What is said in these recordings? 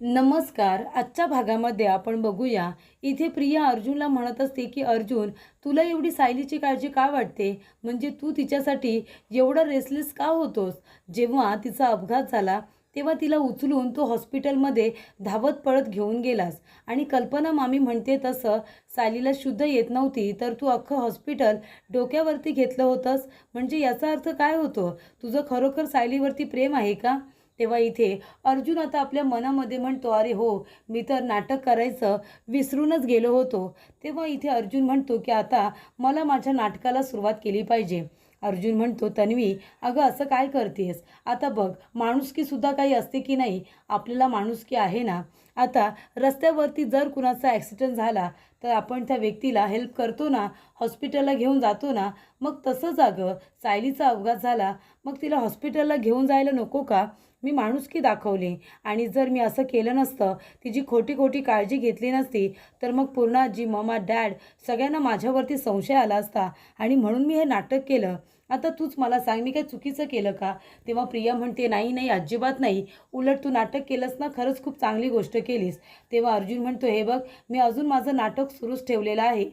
नमस्कार आजच्या भागामध्ये आपण बघूया. इथे प्रिया अर्जुनला म्हणत असते की अर्जुन तुला एवढी सायलीची काळजी का वाटते? म्हणजे तू तिच्यासाठी एवढा रेसलेस का होतोस? जेव्हा तिचा अपघात झाला तेव्हा तिला उचलून तो हॉस्पिटलमध्ये धावत पळत घेऊन गेलास. आणि कल्पना मामी म्हणते तसं सायलीला शुद्ध येत नव्हती तर तू अख्खं हॉस्पिटल डोक्यावरती घेतलं होतंस. म्हणजे याचा अर्थ काय होतो? तुझं खरोखर सायलीवरती प्रेम आहे का? तेव्हा इथे अर्जुन आता आपल्या मनामध्ये म्हणतो अरे हो मी तर नाटक करायचं विसरूनच गेलो होतो. तेव्हा इथे अर्जुन म्हणतो की आता मला माझ्या नाटकाला सुरुवात केली पाहिजे. अर्जुन म्हणतो तन्वी अगं असं काय करतेस? आता बघ माणुसकीसुद्धा काही असते की नाही? आपल्याला माणुसकी आहे ना? आता रस्त्यावरती जर कुणाचा ॲक्सिडेंट झाला तर आपण त्या व्यक्तीला हेल्प करतो ना हॉस्पिटलला घेऊन जातो ना मग तसंच अगं सायलीचा अपघात झाला मग तिला हॉस्पिटलला घेऊन जायला नको का? मी माणुसकी दाखवली. आणि जर मी असं केलं नसतं तिची खोटी खोटी काळजी घेतली नसती तर मग पूर्ण जी ममा डॅड सगळ्यांना माझ्यावरती संशय आला असता. आणि म्हणून मी हे नाटक केलं. आता तूच मला सांग मी काय चुकीचं केलं का? तेव्हा प्रिया म्हणते नाही नाही अजिबात नाही. उलट तू नाटक केलंस ना खरंच खूप चांगली गोष्ट केलीस. तेव्हा अर्जुन म्हणतो हे बघ मी अजून माझं नाटक सुरूच ठेवलेलं आहे.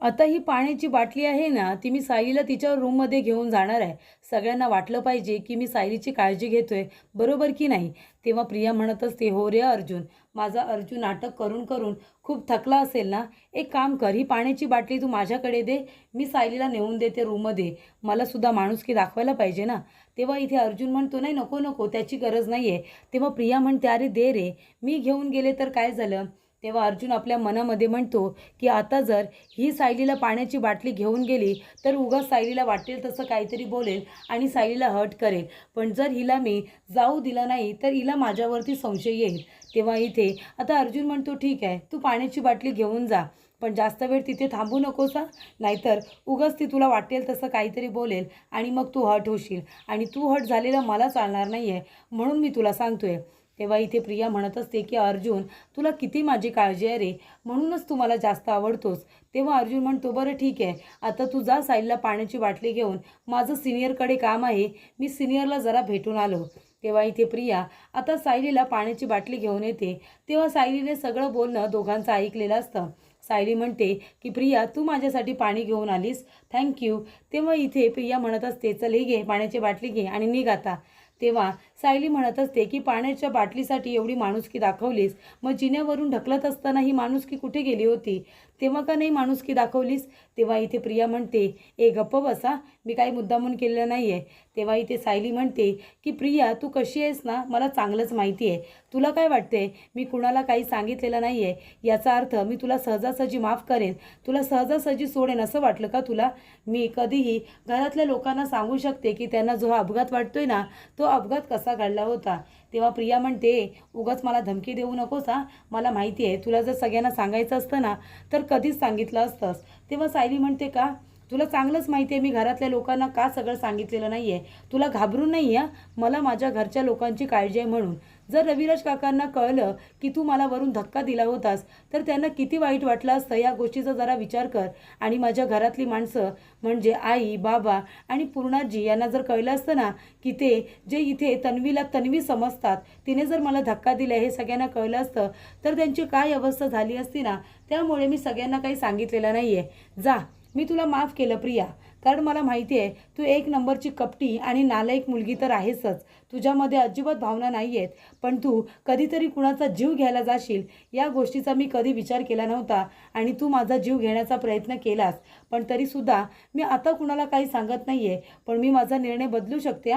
आता ही पाण्याची बाटली आहे ना ती मी सायलीला तिच्या रूममध्ये घेऊन जाणार आहे. सगळ्यांना वाटलं पाहिजे की मी सायलीची काळजी घेतोय. बरोबर की नाही? तेव्हा प्रिया म्हणत असते हो रे अर्जुन माझा अर्जुन नाटक करून करून खूप थकला असेल ना? एक काम कर ही पाण्याची बाटली तू माझ्याकडे दे मी सायलीला नेऊन देते रूममध्ये. मला सुद्धा माणुसकी दाखवायला पाहिजे ना? तेव्हा इथे अर्जुन म्हणतो नाही नको नको त्याची गरज नाही आहे तेव्हा प्रिया म्हणते अरे दे रे. मी घेऊन गेले तर काय झालं? तेव्हा अर्जुन आपल्या मनामध्ये म्हणतो की आता जर ही सायलीला पाण्याची बाटली घेऊन गेली तर उगाच सायलीला वाटेल तसं काहीतरी बोलेल आणि सायलीला हर्ट करेल. पण जर हिला मी जाऊ दिला नाही तर हिला माझ्यावरती संशय येईल. तेव्हा इथे आता अर्जुन म्हणतो ठीक आहे तू पाण्याची बाटली घेऊन जा पण जास्त वेळ तिथे थांबू नकोस नाहीतर उगाच ती तुला वाटेल तसं काहीतरी बोलेल आणि मग तू हर्ट होशील. आणि तू हट झालेला मला चालणार नाही आहे म्हणून मी तुला सांगतोय. तेव्हा इथे प्रिया म्हणत असते की अर्जुन तुला किती माझी काळजी आहे रे? म्हणूनच तू मला जास्त आवडतोस. तेव्हा अर्जुन म्हणतो बरं ठीक आहे. आता तू जा साईलला पाण्याची बाटली घेऊन. माझं सिनियरकडे काम आहे. मी सिनियरला जरा भेटून आलो. तेव्हा इथे प्रिया आता सायलीला पाण्याची बाटली घेऊन येते. तेव्हा सायलीने सगळं बोलणं दोघांचं ऐकलेलं असतं. सायली म्हणते की प्रिया तू माझ्यासाठी पाणी घेऊन आलीस. थँक्यू तेव्हा इथे प्रिया म्हणत असते चल हे घे. पाण्याची बाटली घे आणि निघ आता. तेव्हा सायली म्हणत असते की पाण्याच्या बाटलीसाठी एवढी माणुसकी दाखवलीस. मग जिन्यावरून ढकलत असताना ही माणुसकी कुठे गेली होती? तेव्हा का नाही माणुसकी दाखवलीस? तेव्हा इथे प्रिया म्हणते ए गप्प बसा. मी काही मुद्दामून केलेला नाही आहे तेव्हा इथे सायली म्हणते की प्रिया तू कशी आहेस ना? मला चांगलंच माहिती आहे. तुला काय वाटते मी कुणाला काही सांगितलेलं नाही आहे याचा अर्थ मी तुला सहजासहजी माफ करेन. तुला सहजासहजी सोडेन असं वाटलं का तुला? मी कधीही घरातल्या लोकांना सांगू शकते की त्यांना जो हा अपघात वाटतोय ना तो अपघात कसा घडला होता. तेव्हा प्रिया म्हणते उगाच मला धमकी देऊ नकोस हा. मला माहिती आहे तुला जर सगळ्यांना सांगायचं असतं ना तर कधीच सांगितलं असतंस. तेव्हा सायली म्हणते का तुला चांगलंच माहिती आहे मी घरातल्या लोकांना का सगळं सांगितलेलं नाही आहे तुला घाबरून नाही आहे मला माझ्या घरच्या लोकांची काळजी आहे म्हणून. जर रविराज काकांना कळलं की तू मला वरून धक्का दिला होतास तर त्यांना किती वाईट वाटलं असतं या गोष्टीचा जरा विचार कर. आणि माझ्या घरातली माणसं म्हणजे आई बाबा आणि पूर्णाजी यांना जर कळलं असतं ना की ते जे इथे तन्वीला तन्वी समजतात तिने जर मला धक्का दिला हे सगळ्यांना कळलं असतं तर त्यांची काय अवस्था झाली असती ना त्यामुळे मी सगळ्यांना काही सांगितलेलं नाही आहे जा मी तुला माफ केलं प्रिया. कारण मला माहिती आहे तू एक नंबरची कपटी आणि नालायक मुलगी तर आहेसच. तुझ्यामध्ये अजिबात भावना नाही आहेत पण तू कधीतरी कुणाचा जीव घ्यायला जाशील या गोष्टीचा मी कधी विचार केला नव्हता आणि तू माझा जीव घेण्याचा प्रयत्न केलास. पण तरीसुद्धा मी आता कुणाला काही सांगत नाही आहे पण मी माझा निर्णय बदलू शकते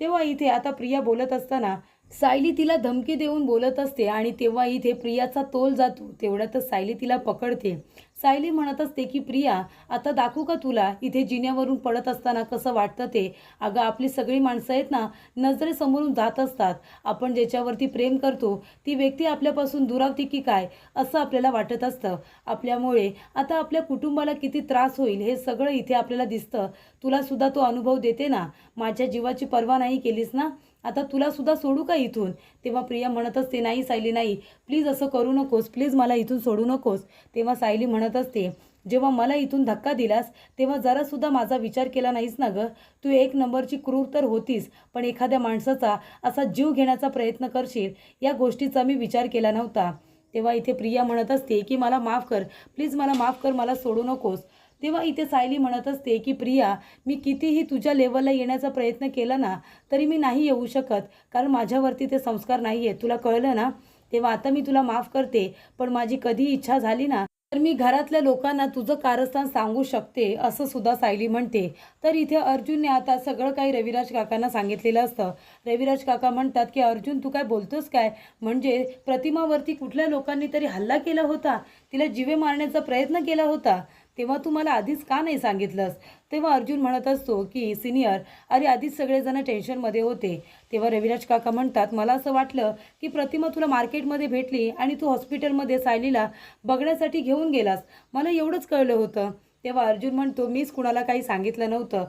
तेव्हा इथे आता प्रिया बोलत असताना सायली तिला धमकी देऊन बोलत असते आणि तेव्हा इथे प्रियाचा तोल जातो. तेवढ्यातच सायली तिला पकडते. सायली म्हणत असते की प्रिया आता दाखवू का तुला? इथे जिन्यावरून पडत असताना कसं वाटतं ते? अगं आपली सगळी माणसं आहेत ना नजरेसमोरून जात असतात. आपण ज्याच्यावरती प्रेम करतो ती व्यक्ती आपल्यापासून दुरावते की काय? असं आपल्याला वाटत असतं. आपल्यामुळे आता आपल्या कुटुंबाला किती त्रास होईल हे सगळं इथे आपल्याला दिसतं. तुलासुद्धा तो अनुभव देते ना? माझ्या जीवाची पर्वा नाही केलीस ना? आता तुला सुद्धा सोडू का इथून? तेव्हा प्रिया म्हणत असते नाही सायली नाही. प्लीज असं करू नकोस. प्लीज मला इथून सोडू नकोस. तेव्हा सायली म्हणत असते जेव्हा मला इथून धक्का दिलास तेव्हा जरासुद्धा माझा विचार केला नाहीस ना गं? तू एक नंबरची क्रूर तर होतीस पण एखाद्या माणसाचा असा जीव घेण्याचा प्रयत्न करशील या गोष्टीचा मी विचार केला नव्हता. तेव्हा इथे प्रिया म्हणत असते की मला माफ कर. प्लीज मला माफ कर. मला सोडू नकोस. तेव्हा इथे सायली म्हणत असते की प्रिया मी कितीही तुझ्या लेवलला येण्याचा प्रयत्न केला ना तरी मी नाही येऊ शकत कारण माझ्यावरती ते संस्कार नाही आहेत तुला कळलं ना? तेव्हा आता मी तुला माफ करते पण माझी कधी इच्छा झाली ना तर मी घरातल्या लोकांना तुझं कारस्थान सांगू शकते असं सुद्धा सायली म्हणते. तर इथे अर्जुनने आता सगळं काही रविराज काकांना सांगितलेलं असतं. रविराज काका म्हणतात की अर्जुन तू काय बोलतोस काय? म्हणजे प्रतिमावरती कुठल्या लोकांनी तरी हल्ला केला होता? तिला जीवे मारण्याचा प्रयत्न केला होता? तेव्हा तू मला आधीच का नाही सांगितलंस? तेव्हा अर्जुन म्हणत असतो की सिनियर अरे आधीच सगळेजण टेन्शनमध्ये होते. तेव्हा रविराज काका म्हणतात मला असं वाटलं की प्रतिमा तुला मार्केटमध्ये भेटली आणि तू हॉस्पिटलमध्ये सायलीला बघण्यासाठी घेऊन गेलास. मला एवढंच कळलं होतं. तेव्हा अर्जुन म्हणतो मीच कुणाला काही सांगितलं नव्हतं.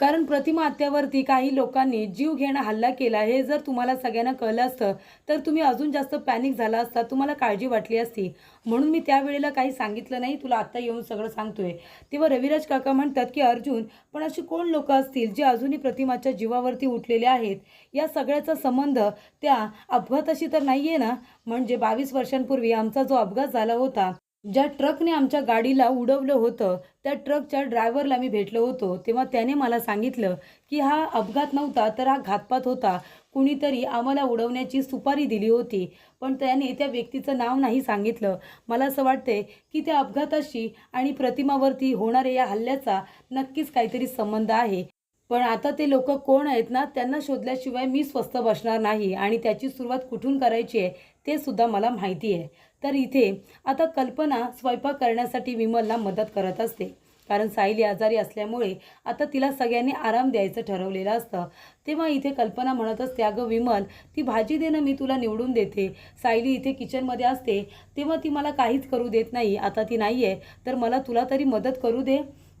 कारण प्रतिमा हत्यावरती काही लोकांनी जीव घेणं हल्ला केला हे जर तुम्हाला सगळ्यांना कळलं असतं तर तुम्ही अजून जास्त पॅनिक झाला असता तुम्हाला काळजी वाटली असती. म्हणून मी त्यावेळेला काही सांगितलं नाही तुला आत्ता येऊन सगळं सांगतोय. तेव्हा रविराज काका म्हणतात की अर्जुन पण अशी कोण लोक असतील जे अजूनही प्रतिमाच्या जीवावरती उठलेले आहेत? या सगळ्याचा संबंध त्या अपघाताशी तर नाही आहे ना? म्हणजे बावीस वर्षांपूर्वी आमचा जो अपघात झाला होता ज्या ट्रकने आमच्या गाडीला उडवलं होतं त्या ट्रकच्या ड्रायव्हरला मी भेटलो होतो. तेव्हा त्याने मला सांगितलं की हा अपघात नव्हता तर हा घातपात होता. कुणीतरी आम्हाला उडवण्याची सुपारी दिली होती. पण त्याने त्या व्यक्तीचं नाव नाही सांगितलं. मला असं वाटते की त्या अपघाताशी आणि प्रतिमावरती होणाऱ्या या हल्ल्याचा नक्कीच काहीतरी संबंध आहे. पण आता ते लोक कोण आहेत ना त्यांना शोधल्याशिवाय मी स्वस्थ बसणार नाही आणि त्याची सुरुवात कुठून करायची आहे ते सुद्धा मला माहिती आहे. तर इथे आता कल्पना स्वयंपाक करण्यासाठी विमलला मदत करत असते. कारण सायली आजारी असल्यामुळे आता तिला सगळ्यांनी आराम द्यायचं ठरवलेलं असतं. तेव्हा इथे कल्पना म्हणत असते अगं विमल ती भाजी देणं मी तुला निवडून देते. सायली इथे किचनमध्ये असते. तेव्हा ती मला काहीच करू देत नाही. आता ती नाही आहे तर मला तुला तरी मदत करू दे.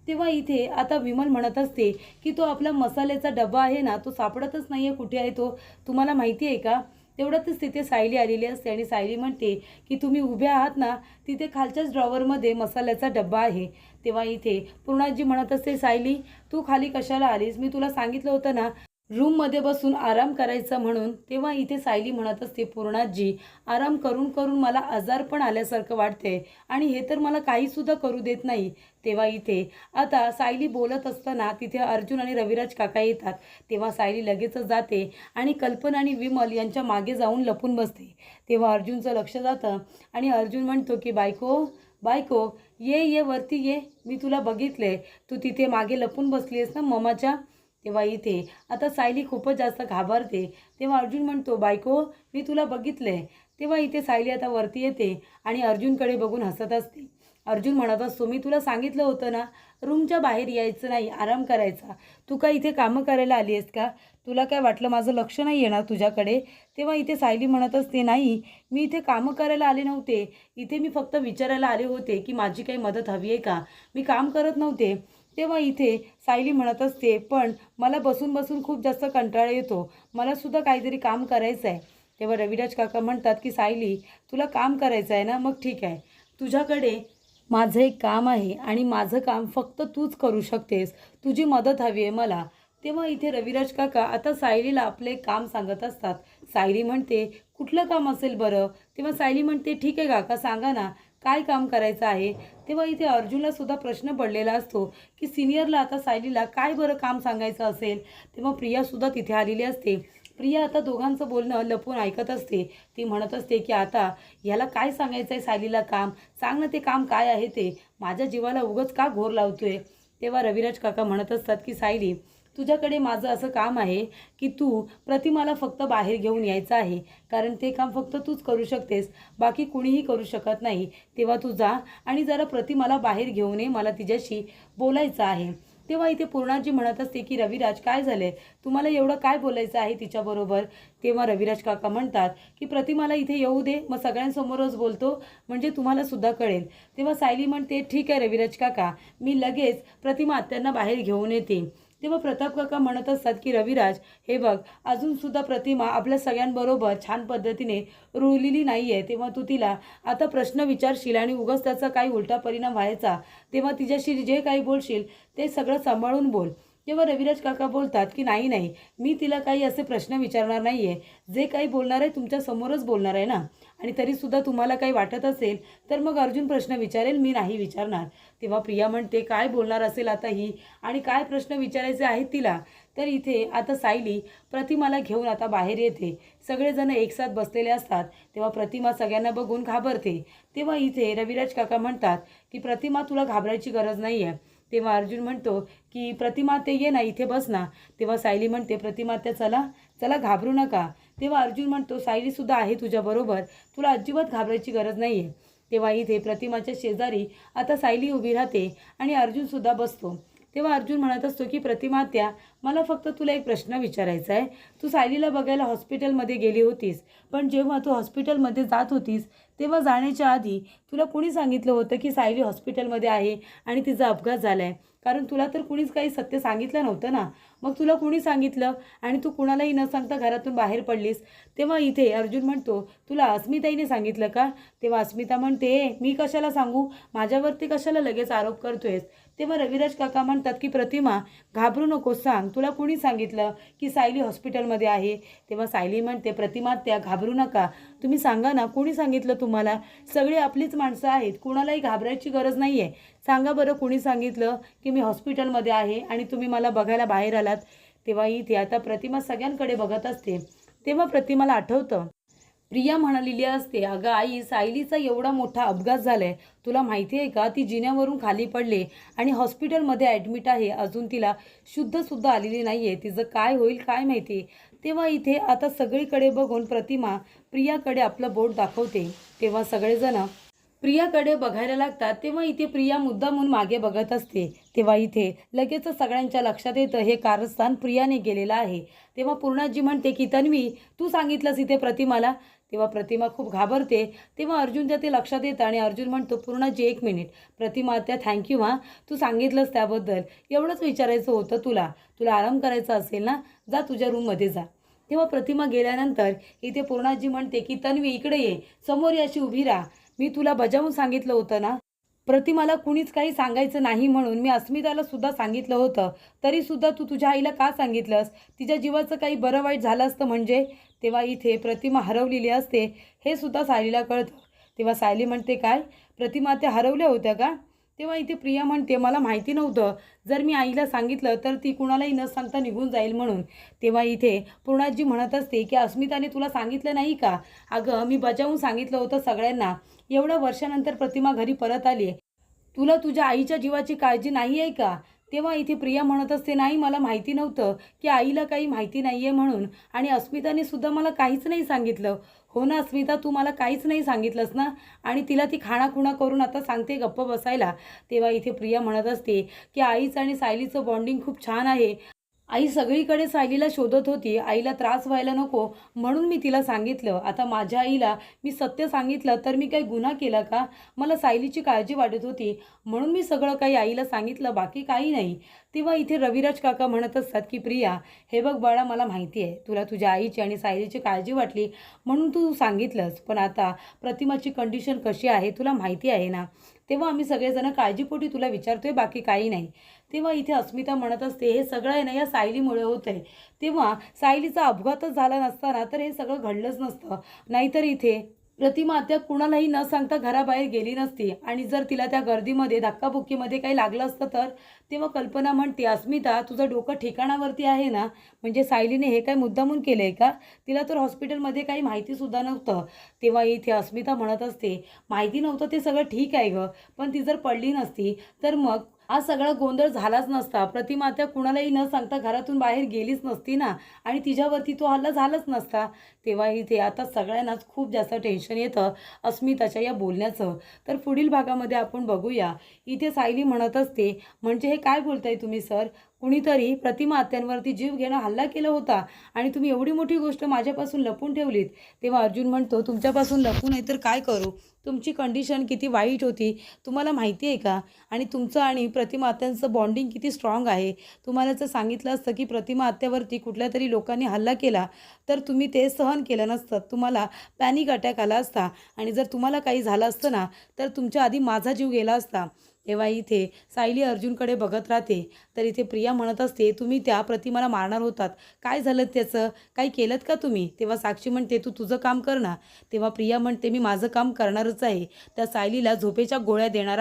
तेव्हा इथे आता विमल म्हणत असते की तो आपला मसाल्याचा डबा आहे ना तो सापडतच नाही आहे कुठे आहे तो? तुम्हाला माहिती आहे का? तेवढ्यातच तिथे सायली आलेली असते आणि सायली म्हणते की तुम्ही उभे आहात ना तिथे खालच्याच ड्रॉवरमध्ये मसाल्याचा डब्बा आहे. तेव्हा इथे पूर्णाजी म्हणत असते सायली तू खाली कशाला आलीस? मी तुला सांगितलं होतं ना रूममध्ये बसून आराम करायचा म्हणून तेव्हा इथे सायली म्हणत असते पूर्णाजी आराम करून करून मला आजारपण आल्यासारखं वाटते आणि हे तर मला काहीसुद्धा करू देत नाही. तेव्हा इथे आता सायली बोलत असताना तिथे अर्जुन आणि रविराज काका येतात. तेव्हा सायली लगेचच जाते आणि कल्पना आणि विमल यांच्या मागे जाऊन लपून बसते. तेव्हा अर्जुनचं लक्ष जातं आणि अर्जुन म्हणतो की बायको बायको ये ये वरती ये. मी तुला बघितले तू तिथे मागे लपून बसली आहेस ना ममाच्या? तेव्हा इथे. आता सायली खूपच जास्त घाबरते. तेव्हा अर्जुन म्हणतो बायको मी तुला बघितलंय. तेव्हा इथे सायली आता वरती येते आणि अर्जुनकडे बघून हसत असते. अर्जुन म्हणत असतो मी तुला सांगितलं होतं ना रूमच्या बाहेर यायचं नाही आराम करायचा. तू काय इथे कामं करायला आली आहेस का? तुला काय वाटलं माझं लक्ष नाही येणार तुझ्याकडे? तेव्हा इथे सायली म्हणत असते नाही मी इथे कामं करायला आले नव्हते. इथे मी फक्त विचारायला आले होते की माझी काही मदत हवी आहे का? मी काम करत नव्हते. तेव्हा इथे सायली म्हणत असते पण मला बसून बसून खूप जास्त कंटाळा येतो. मला सुद्धा काहीतरी काम करायचं आहे तेव्हा रविराज काका म्हणतात की सायली तुला काम करायचं आहे ना मग ठीक आहे. तुझ्याकडे माझं एक काम आहे आणि माझं काम फक्त तूच करू शकतेस. तुझी मदत हवी आहे मला. तेव्हा इथे रविराज काका आता सायलीला आपले काम सांगत असतात. सायली म्हणते कुठलं काम असेल बरं? तेव्हा सायली म्हणते ठीक आहे काका सांगा ना. काय काम करायचं आहे? तेव्हा इथे अर्जुनला सुद्धा प्रश्न पडलेला असतो की सिनियरला आता सायलीला काय बरं काम सांगायचं असेल? तेव्हा प्रियासुद्धा तिथे आलेली असते. प्रिया आता दोघांचं बोलणं लपून ऐकत असते. ती म्हणत असते की आता ह्याला काय सांगायचं आहे सायलीला काम? सांग ना ते काम काय आहे ते? माझ्या जीवाला उगच का घोर लावतोय? तेव्हा रविराज काका म्हणत असतात की सायली तुझ्याकडे माझं असं काम आहे की तू प्रतिमाला फक्त बाहेर घेऊन यायचं आहे. कारण ते काम फक्त तूच करू शकतेस. बाकी कुणीही करू शकत नाही. तेव्हा तू जा आणि जरा प्रतिमाला बाहेर घेऊन ये. मला तिच्याशी बोलायचं आहे. तेव्हा इथे पूर्णाजी म्हणत असते की रविराज काय झाले तुम्हाला एवढं काय बोलायचं आहे तिच्याबरोबर? तेव्हा रविराज काका म्हणतात की प्रतिमाला इथे येऊ दे. मग सगळ्यांसमोरच बोलतो. म्हणजे तुम्हाला सुद्धा कळेल. तेव्हा सायली म्हणते ठीक आहे रविराज काका. मी लगेच प्रतिमा आत्यांना बाहेर घेऊन येते. तेव्हा प्रताप काका म्हणत असतात की रविराज हे बघ अजूनसुद्धा प्रतिमा आपल्या सगळ्यांबरोबर छान पद्धतीने रुळलेली नाही आहे तेव्हा तू तिला आता प्रश्न विचारशील आणि उगाच त्याचा काही उलटा परिणाम व्हायचा. तेव्हा तिच्याशी जे काही बोलशील ते सगळं सांभाळून बोल. तेव्हा रविराज काका बोलतात की नाही नाही मी तिला काही असे प्रश्न विचारणार नाही आहे जे काही बोलणार आहे तुमच्यासमोरच बोलणार आहे ना? आणि तरीसुद्धा तुम्हाला काही वाटत असेल तर मग अर्जुन प्रश्न विचारेल मी नाही विचारणार. तेव्हा प्रिया म्हणते काय बोलणार असेल आता ही? आणि काय प्रश्न विचारायचे आहेत तिला? तर इथे आता सायली प्रतिमाला घेऊन आता बाहेर येते. सगळेजण एकसाथ बसलेले असतात. तेव्हा प्रतिमा सगळ्यांना बघून घाबरते. तेव्हा इथे रविराज काका म्हणतात की प्रतिमा तुला घाबरायची गरज नाही आहे तेव्हा अर्जुन म्हणतो की प्रतिमा ते ये ना इथे बस ना. तेव्हा सायली म्हणते प्रतिमा त्या चला चला घाबरू नका. तेव्हा अर्जुन म्हणतो सायलीसुद्धा आहे तुझ्याबरोबर तुला अजिबात घाबरायची गरज नाही आहे तेव्हा इथे प्रतिमाच्या शेजारी आता सायली उभी राहते आणि अर्जुनसुद्धा बसतो. तेव्हा अर्जुन म्हणत असतो की प्रतिमा त्या मला फक्त तुला एक प्रश्न विचारायचा आहे. तू सायलीला बघायला हॉस्पिटलमध्ये गेली होतीस पण जेव्हा तू हॉस्पिटलमध्ये जात होतीस तेव्हा जाण्याच्या आधी तुला कुणी सांगितलं होतं की सायली हॉस्पिटलमध्ये आहे आणि तिचा अपघात झाला आहे कारण तुला तर कुणीच काही सत्य सांगितलं नव्हतं ना. मग तुला कुणी सांगितलं? आणि तू कुणालाही न सांगता घरातून बाहेर पडलीस? तेव्हा इथे अर्जुन म्हणतो तुला अस्मिताईने सांगितलं का? तेव्हा अस्मिता म्हणते मी कशाला सांगू? माझ्यावरती कशाला लगेच आरोप करतोयस? तेव्हा रविराज काका म्हणतात की प्रतिमा घाबरू नको सांग. तुला कुणी सांगितलं की सायली हॉस्पिटलमध्ये आहे? तेव्हा सायली म्हणते प्रतिमा त्या घाबरू नका. तुम्ही सांगा ना कोणी सांगितलं तुम्हाला? सगळी आपलीच माणसं आहेत. कुणालाही घाबरायची गरज नाही आहे सांगा बरं कुणी सांगितलं की मी हॉस्पिटलमध्ये आहे आणि तुम्ही मला बघायला बाहेर आलात? तेव्हा इथे आता प्रतिमा सगळ्यांकडे बघत असते. तेव्हा प्रतिमाला आठवतं प्रिया म्हणालेली असते अगं आई सायलीचा एवढा मोठा अपघात झालाय. तुला माहिती आहे का? ती जिन्यावरून खाली पडले आणि हॉस्पिटलमध्ये ॲडमिट आहे. अजून तिला शुद्धसुद्धा आलेली नाही आहे तिचं काय होईल काय माहिती? तेव्हा इथे आता सगळीकडे बघून प्रतिमा प्रियाकडे आपलं बोट दाखवते. तेव्हा सगळेजण प्रियाकडे बघायला लागतात. तेव्हा इथे प्रिया मुद्दा म्हणून मागे बघत असते. तेव्हा इथे लगेच सगळ्यांच्या लक्षात येतं हे कारस्थान प्रियाने गेलेलं आहे. तेव्हा पूर्णाजी म्हणते की तन्वी तू सांगितलंस इथे प्रतिमाला तेव्हा प्रतिमा खूप घाबरते तेव्हा अर्जुन त्या ते लक्षात येतं आणि अर्जुन म्हणतो पूर्णाजी एक मिनिट. प्रतिमा त्या थँक्यू हां. तू सांगितलंस त्याबद्दल. एवढंच विचारायचं होतं तुला. तुला आराम करायचा असेल ना? जा तुझ्या रूममध्ये जा. तेव्हा प्रतिमा गेल्यानंतर इथे पूर्णाजी म्हणते की तन्वी इकडे ये. समोर याशी उभी राहा. मी तुला बजावून सांगितलं होतं ना प्रतिमाला कुणीच काही सांगायचं नाही म्हणून मी अस्मिताला सुद्धा सांगितलं होतं. तरीसुद्धा तू तुझ्या आईला का सांगितलंस? तिच्या जीवाचं काही बरं वाईट झालं असतं म्हणजे? तेव्हा इथे प्रतिमा हरवलेली असते हे सुद्धा सायलीला कळतं. तेव्हा सायली म्हणते काय? प्रतिमा त्या हरवल्या होत्या का? तेव्हा इथे प्रिया म्हणते मला माहिती नव्हतं. जर मी आईला सांगितलं तर ती कुणालाही न सांगता निघून जाईल म्हणून. तेव्हा इथे पूर्णाजी म्हणत असते की अस्मिताने तुला सांगितलं नाही का? अगं मी बजावून सांगितलं होतं सगळ्यांना. एवढ्या वर्षानंतर प्रतिमा घरी परत आली आहे. तुला तुझ्या आईच्या जीवाची काळजी नाही आहे का? तेव्हा इथे प्रिया म्हणत असते नाही मला माहिती नव्हतं की आईला काही माहिती नाही आहे म्हणून आणि अस्मिताने सुद्धा मला काहीच नाही सांगितलं. हो ना अस्मिता तू मला काहीच नाही सांगितलंस ना? आणि तिला ती खाणाखुणा करून आता सांगते गप्प बसायला. तेव्हा इथे प्रिया म्हणत असते की आईचं आणि सायलीचं बॉन्डिंग खूप छान आहे. आई सगळीकडे सायलीला शोधत होती. आईला त्रास व्हायला नको म्हणून मी तिला सांगितलं. आता माझ्या आईला मी सत्य सांगितलं तर मी काही गुन्हा केला का? मला सायलीची काळजी वाटत होती. म्हणून मी सगळं काही आईला सांगितलं. बाकी काही नाही. तेव्हा इथे रविराज काका म्हणत असतात की प्रिया हे बघ बाळा मला माहिती आहे. तुला तुझ्या आईची आणि सायलीची काळजी वाटली म्हणून तू सांगितलंस. पण आता प्रतिमाची कंडिशन कशी आहे तुला माहिती आहे ना? तेव्हा आम्ही सगळेजण काळजीपोटी तुला विचारतोय. बाकी काही नाही. तेव्हा इथे अस्मिता म्हणत असते हे सगळं आहे ना या सायलीमुळे होत आहे तेव्हा सायलीचा अपघातच झाला नसताना तर हे सगळं घडलंच नसतं. नाहीतर इथे प्रतिमा त्या कुणालाही न सांगता घराबाहेर गेली नसती. आणि जर तिला त्या गर्दीमध्ये धक्काबुक्कीमध्ये काही लागलं असतं तर? तेव्हा कल्पना म्हणते अस्मिता तुझं डोकं ठिकाणावरती आहे ना? म्हणजे सायलीने हे काय मुद्दामून केलं आहे का? तिला तर हॉस्पिटलमध्ये काही माहितीसुद्धा नव्हतं. तेव्हा इथे अस्मिता म्हणत असते माहिती नव्हतं ते सगळं ठीक आहे गं पण ती जर पडली नसती तर मग हा सगळा गोंधळ झालाच नसता. प्रतिमा त्या कुणालाही न सांगता घरातून बाहेर गेलीच नसती ना. आणि तिच्यावरती तो हल्ला झालाच नसता. तेव्हा इथे आता सगळ्यांनाच खूप जास्त टेन्शन येतं अस्मिताच्या या बोलण्याचं. तर पुढील भागामध्ये आपण बघूया. इथे सायली म्हणत असते म्हणजे हे काय बोलताय तुम्ही सर? कुणीतरी प्रतिमात्यांवरती जीव घेणं हल्ला केला होता आणि तुम्ही एवढी मोठी गोष्ट माझ्यापासून लपून ठेवलीत. तेव्हा अर्जुन म्हणतो तुमच्यापासून लपून नाही तर काय करू? तुमची कंडिशन किती वाईट होती. तुम्हाला माहिती आहे का? आणि तुमचं आणि प्रतिमात्यांचं बॉन्डिंग किती स्ट्रॉंग आहे. तुम्हाला जर सांगितलं असतं की प्रतिमा आत्यावरती कुठल्या तरी लोकांनी हल्ला केला तर तुम्ही ते सहन केलं नसतं. तुम्हाला पॅनिक अटॅक आला असता. आणि जर तुम्हाला काही झालं असतं ना तर तुमच्या आधी माझा जीव गेला असता. तेव्हा इथे सायली अर्जुनकडे बघत राहते. तर इथे प्रिया म्हणत असते तुम्ही त्या प्रतिमाला मारणार होतात. काय झालं त्याचं? काही केलं का तुम्ही तेव्हा साक्षी म्हणते तू तुझं काम कर ना तेव्हा प्रिया म्हणते मी माझं काम करणारच आहे त्या सायलीला झोपेच्या गोळ्या देणार आहे.